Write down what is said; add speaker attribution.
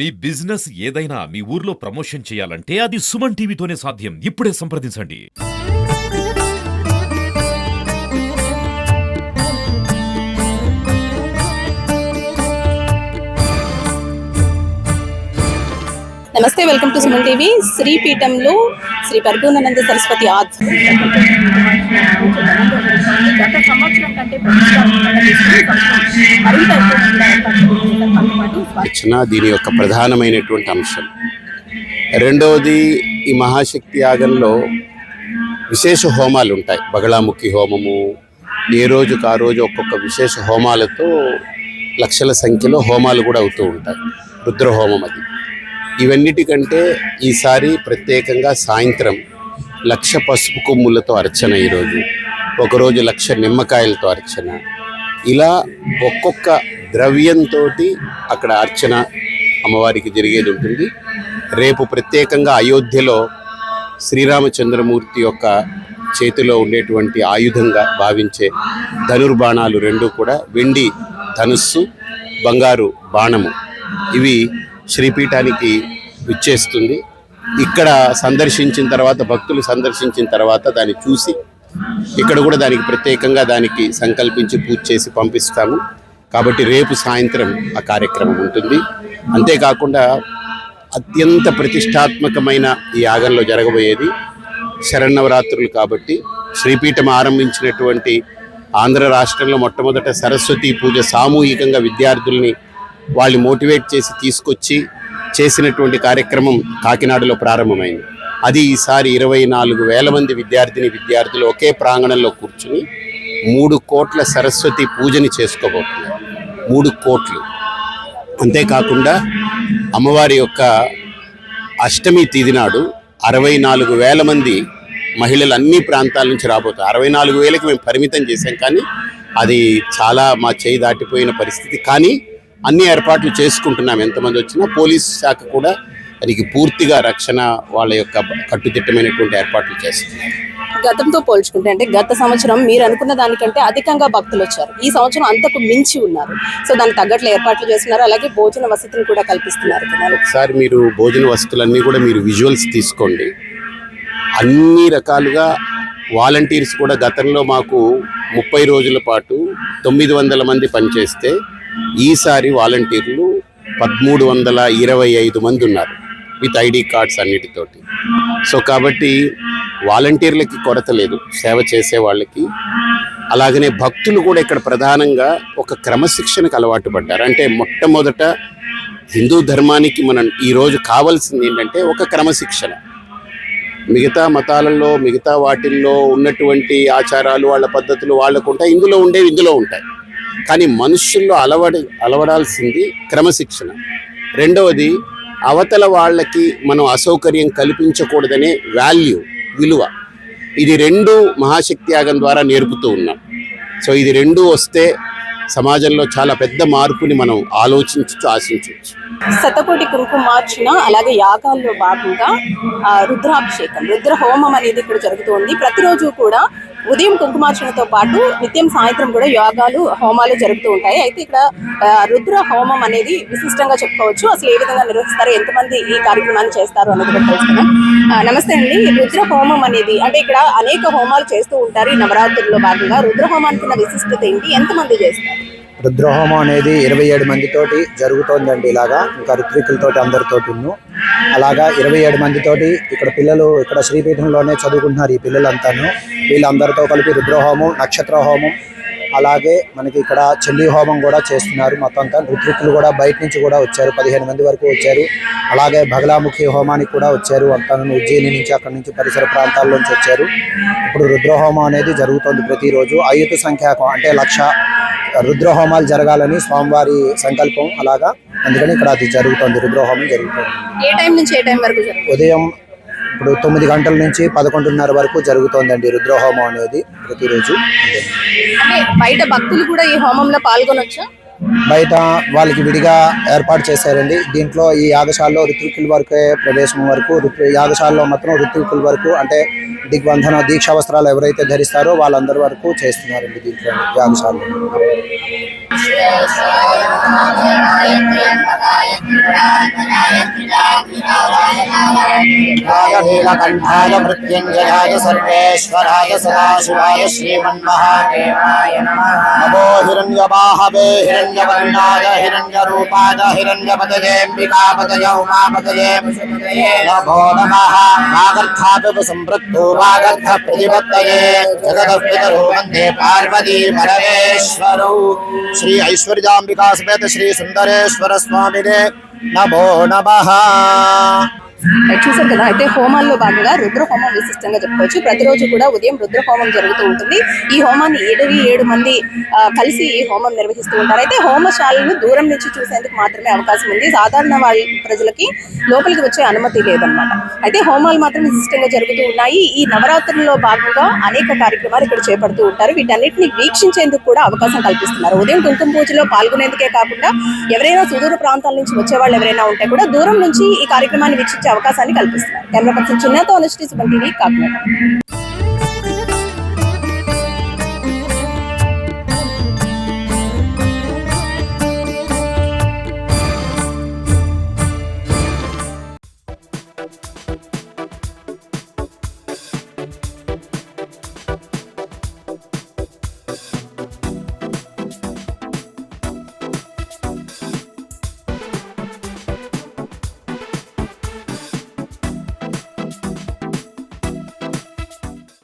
Speaker 1: మీ business ఏదైనా మీ ఊర్లో promotion చేయాలంటే అది సుమన్ టీవీతోనే సాధ్యం. ఇప్పుడే సంప్రదించండి.
Speaker 2: నమస్తే వెల్కమ్ టు సుమన్ టీవీ. శ్రీపీఠంలో శ్రీ పరిపూర్ణానంద సరస్వతి ఆర్ట్స్ గత సంవత్సరం కంటే మరింత
Speaker 3: అర్చన దీని యొక్క ప్రధానమైనటువంటి అంశం. రెండవది ఈ మహాశక్తి యాగంలో విశేష హోమాలు ఉంటాయి. బగళాముఖి హోమము ఏ రోజుకు ఆ రోజు ఒక్కొక్క విశేష హోమాలతో లక్షల సంఖ్యలో హోమాలు కూడా అవుతూ ఉంటాయి. రుద్రహోమం అది. ఇవన్నిటికంటే ఈసారి ప్రత్యేకంగా సాయంత్రం లక్ష పసుపు కొమ్ములతో అర్చన ఈరోజు. ఒకరోజు లక్ష నిమ్మకాయలతో అర్చన. ఇలా ఒక్కొక్క ద్రవ్యంతో అక్కడ అర్చన అమ్మవారికి జరిగేది ఉంటుంది. రేపు ప్రత్యేకంగా అయోధ్యలో శ్రీరామచంద్రమూర్తి యొక్క చేతిలో ఉండేటువంటి ఆయుధంగా భావించే ధనుర్బాణాలు రెండు కూడా వెండి ధనుస్సు బంగారు బాణము. ఇవి శ్రీపీఠానికి విచ్చేస్తుంది. ఇక్కడ సందర్శించిన తర్వాత భక్తులు సందర్శించిన తర్వాత దాన్ని చూసి ఇక్కడ కూడా దానికి ప్రత్యేకంగా దానికి సంకల్పించి పూజ చేసి పంపిస్తాము. కాబట్టి రేపు సాయంత్రం ఆ కార్యక్రమం ఉంటుంది. అంతేకాకుండా అత్యంత ప్రతిష్టాత్మకమైన ఈ యాగంలో జరగబోయేది శరణవరాత్రులు కాబట్టి శ్రీపీఠం ఆరంభించినటువంటి ఆంధ్ర రాష్ట్రంలో మొట్టమొదట సరస్వతి పూజ సామూహికంగా విద్యార్థుల్ని వాళ్ళు మోటివేట్ చేసి తీసుకొచ్చి చేసినటువంటి కార్యక్రమం కాకినాడలో ప్రారంభమైంది. అది ఈసారి ఇరవై నాలుగు వేల మంది విద్యార్థిని విద్యార్థులు ఒకే ప్రాంగణంలో కూర్చుని మూడు కోట్ల సరస్వతి పూజని చేసుకోబోతున్నారు. మూడు కోట్లు. అంతేకాకుండా అమ్మవారి యొక్క అష్టమి తిది నాడు అరవై నాలుగు వేల మంది మహిళలు అన్ని ప్రాంతాల నుంచి రాబోతారు అరవై నాలుగు వేలకు మేము పరిమితం చేశాం కానీ అది చాలా మా చేయి దాటిపోయిన పరిస్థితి. కానీ అన్ని ఏర్పాట్లు చేసుకుంటున్నాం. ఎంతమంది వచ్చినా పోలీస్ శాఖ కూడా దానికి పూర్తిగా రక్షణ వాళ్ళ యొక్క కట్టుదిట్టమైనటువంటి ఏర్పాట్లు చేస్తున్నారు.
Speaker 2: గతంతో పోల్చుకుంటే అంటే గత సంవత్సరం మీరు అనుకున్న దానికంటే అధికంగా భక్తులు వచ్చారు. ఈ సంవత్సరం అంతకు మించి ఉన్నారు. సో దానికి తగ్గట్లు ఏర్పాట్లు చేస్తున్నారు. అలాగే భోజన వసతిని కూడా కల్పిస్తున్నారు
Speaker 3: ఒకసారి మీరు భోజన వస్తువులన్నీ కూడా మీరు విజువల్స్ తీసుకోండి. అన్ని రకాలుగా వాలంటీర్స్ కూడా గతంలో మాకు ముప్పై రోజుల పాటు తొమ్మిది వందల మంది పనిచేస్తే ఈసారి వాలంటీర్లు పదమూడు వందల ఇరవై ఐదు మంది ఉన్నారు. విత్ ఐడి కార్డ్స్ అన్నిటితోటి. సో కాబట్టి వాలంటీర్లకి కొరత లేదు సేవ చేసే వాళ్ళకి. అలాగనే భక్తులు కూడా ఇక్కడ ప్రధానంగా ఒక క్రమశిక్షణకు అలవాటు పడ్డారు. అంటే మొట్టమొదట హిందూ ధర్మానికి మనం ఈరోజు కావాల్సింది ఏంటంటే ఒక క్రమశిక్షణ. మిగతా మతాలలో మిగతా వాటిల్లో ఉన్నటువంటి ఆచారాలు వాళ్ళ పద్ధతులు వాళ్ళకు ఉంటాయి. ఇందులో ఉండేవి ఇందులో ఉంటాయి. కానీ మనుషుల్లో అలవడ అలవడాల్సింది క్రమశిక్షణ. రెండవది అవతల వాళ్ళకి మనం అసౌకర్యం కల్పించకూడదనే వాల్యూ. విలువ. ఇది రెండు మహాశక్తి యాగం ద్వారా నేర్పుతూ ఉన్నాం. సో ఇది రెండు వస్తే సమాజంలో చాలా పెద్ద మార్పుని మనం ఆలోచించచ్చు ఆశించవచ్చు
Speaker 2: శతకోటి కుంకుమార్చన అలాగే యాగాల్లో భాగంగా ఆ, రుద్రాభిషేకం రుద్ర హోమం అనేది ఇక్కడ జరుగుతుంది ప్రతిరోజు కూడా ఉదయం కుంకుమార్చనతో పాటు నిత్యం సాయంత్రం కూడా యోగాలు హోమాలు జరుగుతూ ఉంటాయి. అయితే ఇక్కడ ఆ, రుద్ర హోమం అనేది విశిష్టంగా చెప్పుకోవచ్చు. అసలు ఏ విధంగా నిర్వహిస్తారు? ఎంతమంది ఈ కార్యక్రమాన్ని చేస్తారు అన్నది కూడా తెలుసుకుందాం. ఆ, నమస్తే అండి. రుద్ర హోమం అనేది అంటే ఇక్కడ అనేక హోమాలు చేస్తూ ఉంటారు ఈ నవరాత్రుల్లో భాగంగా. రుద్ర హోమానికి ఉన్న విశిష్టత ఏంటి? ఎంతమంది చేస్తారు?
Speaker 4: రుద్రహోమం అనేది ఇరవై ఏడు మందితోటి జరుగుతోందండి ఇలాగా. ఇంకా ఋత్వికులతోటి అందరితోటి అలాగా ఇరవై ఏడు మందితోటి ఇక్కడ పిల్లలు ఇక్కడ శ్రీపీఠంలోనే చదువుకుంటున్నారు ఈ పిల్లలంతాను. వీళ్ళందరితో కలిపి రుద్రహోమం నక్షత్ర హోమం అలాగే మనకి ఇక్కడ చండీ హోమం కూడా చేస్తున్నారు మొత్తం అంతా ఋత్వికులు కూడా బయట నుంచి కూడా వచ్చారు. పదిహేను మంది వరకు వచ్చారు. అలాగే బగలాముఖి హోమానికి కూడా వచ్చారు. అంతా ఉజ్జయిని నుంచి అక్కడ నుంచి పరిసర ప్రాంతాల నుంచి వచ్చారు. ఇప్పుడు రుద్రహోమం అనేది జరుగుతోంది ప్రతిరోజు. అయుత సంఖ్యాకం అంటే లక్ష రుద్రహోమాలు జరగాలని స్వామివారి సంకల్పం. అలాగా అందుకని ఇక్కడ అది జరుగుతుంది. రుద్రహోమం జరుగుతుంది.
Speaker 2: ఏ టైం నుంచి ఏ టైం వరకు జరుగుతుంది?
Speaker 4: ఉదయం ఇప్పుడు తొమ్మిది గంటల నుంచి పదకొండున్నర వరకు జరుగుతోందండి రుద్రహోమం అనేది ప్రతిరోజు
Speaker 2: అంటే బయట భక్తులు కూడా ఈ హోమంలో పాల్గొనొచ్చా
Speaker 4: బయట వాళ్ళకి విడిగా ఏర్పాటు చేశారండి దీంట్లో ఈ యాగశాలలో ఋత్వికుల వరకే ప్రదేశం వరకు ఋతు యాగశాలలో మాత్రం ఋత్వికుల వరకు అంటే దిగ్బంధన దీక్షా వస్త్రాలు ఎవరైతే ధరిస్తారో వాళ్ళందరి వరకు చేస్తున్నారండి దీంట్లో యాగశాలలో
Speaker 5: नीलाकण्ठाय मृत्युञ्जयाय सर्वेश्वराय सदाशिवाय श्रीमन्महादेवाय नमो। हिरण्यवाहवे हिरण्यवर्णाय हिरण्यरूपाय हिरण्यपतयेऽम्बिकापतय उमापतये नमः संवृद्धो वागर्थ प्रतिपत्तये वंदे पार्वती परमेश्वरौ। श्री ऐश्वर्याम्बिका समेत श्री सुन्दरेश्वर नमो नमः।
Speaker 2: చూసారు కదా? అయితే హోమాల్లో భాగంగా రుద్ర హోమం విశిష్టంగా చెప్పుకోవచ్చు. ప్రతిరోజు కూడా ఉదయం రుద్ర హోమం జరుగుతూ ఉంటుంది. ఈ హోమాన్ని ఏడువి ఏడు మంది కలిసి ఈ హోమం నిర్వహిస్తూ ఉంటారు. అయితే హోమశాలను దూరం నుంచి చూసేందుకు మాత్రమే అవకాశం ఉంది. సాధారణ వాళ్ళ ప్రజలకి లోపలికి వచ్చే అనుమతి లేదన్నమాట. అయితే హోమాలు మాత్రం విశిష్టంగా జరుగుతూ ఉన్నాయి. ఈ నవరాత్రుల్లో భాగంగా అనేక కార్యక్రమాలు ఇక్కడ చేపడుతూ ఉంటారు. వీటన్నిటిని వీక్షించేందుకు కూడా అవకాశం కల్పిస్తున్నారు. ఉదయం కుంకుమ పూజలో పాల్గొనేందుకే కాకుండా ఎవరైనా సుదూర ప్రాంతాల నుంచి వచ్చే వాళ్ళు ఎవరైనా ఉంటే కూడా దూరం నుంచి ఈ కార్యక్రమాన్ని వీక్షించే అవకాశాన్ని కల్పిస్తున్నారు కెమెరా పర్సన్ చిన్నతో అనుష్ఠి సుమన్ టీవీ కాకినాడ